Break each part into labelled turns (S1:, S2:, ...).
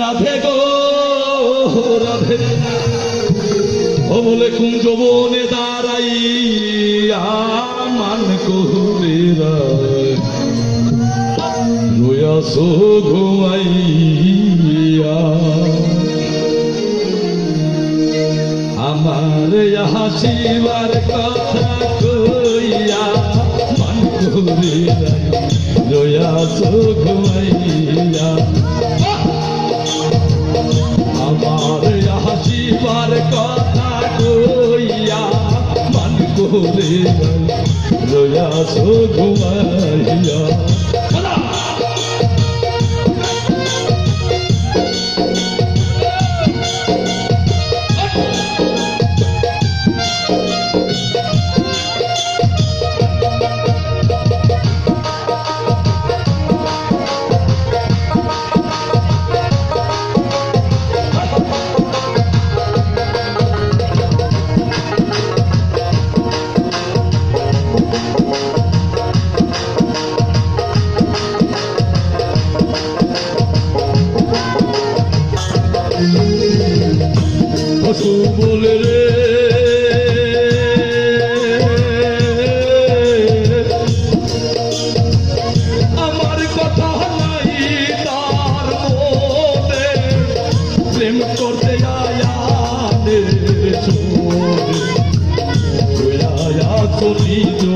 S1: রাধে গো রাধে। ও বলে কুঞ্জ বনে দাঁড়াই মান কহুরে রয়াসো ঘুমাইয়া। আমার হাসিবার কথা কইয়া মান কহুরে রয়াসো ঘুমাইয়া। হাসিবার কথা কইয়া মান করে সো ঘুমাইয়া। পশু বলে রে। আমার কথা নাই তার মনে। প্রেম করতে আয়া চলি তো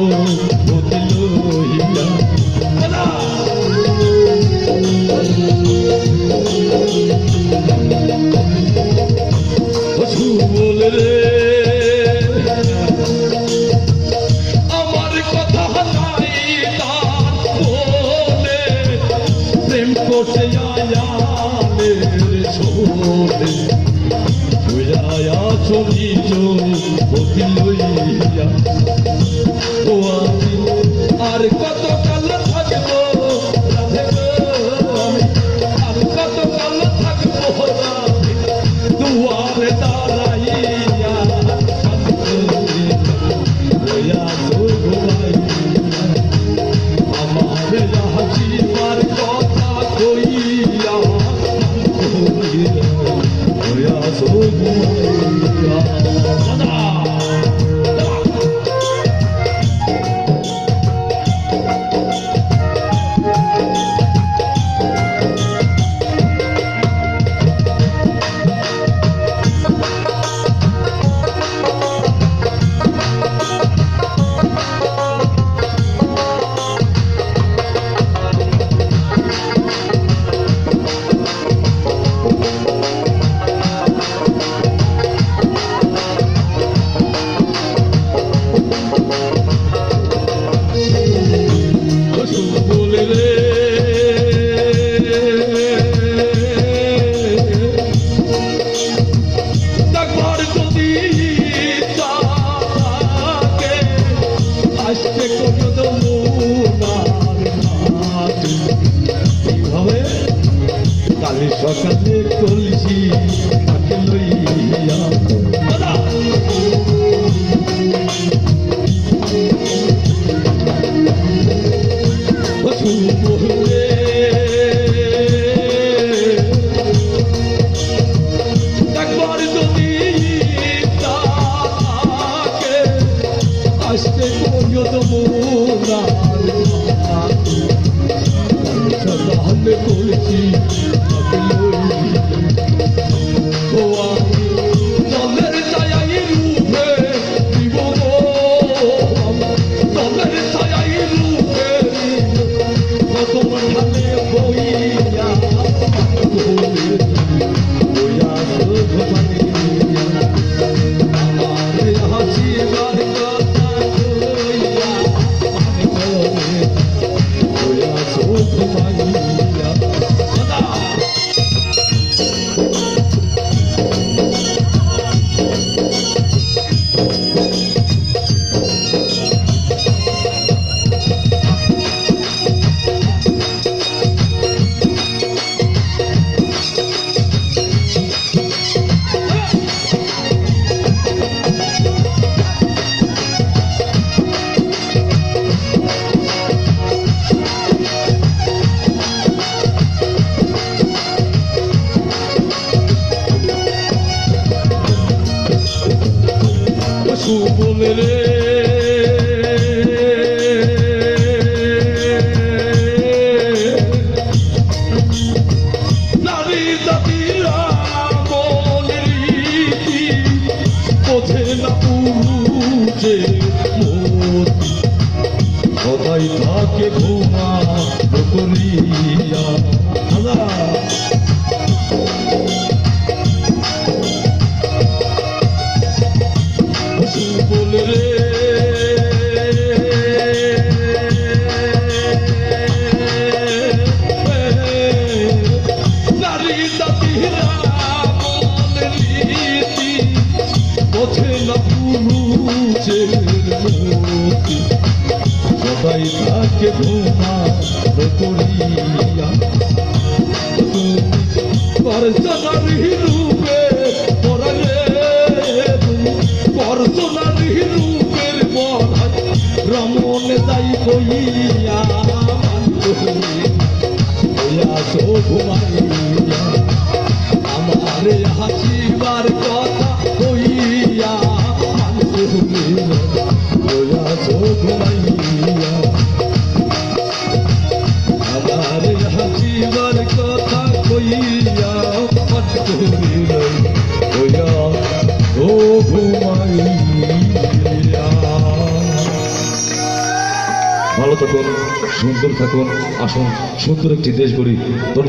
S1: প্রেম করতে আয়ালে ছোটে বুঝায়া চলি আর কত সকালে Yeah. সুবল রে। তাকে ঘুমা করিয়া তুমি পরশনারি রূপে পরালে তুমি পরশনারি রূপের পরাজ রমন যাই কইয়া হইয়া সো ভালো থাকুন সুন্দর থাকুন আসুন সুন্দর একটি দেশ গড়ি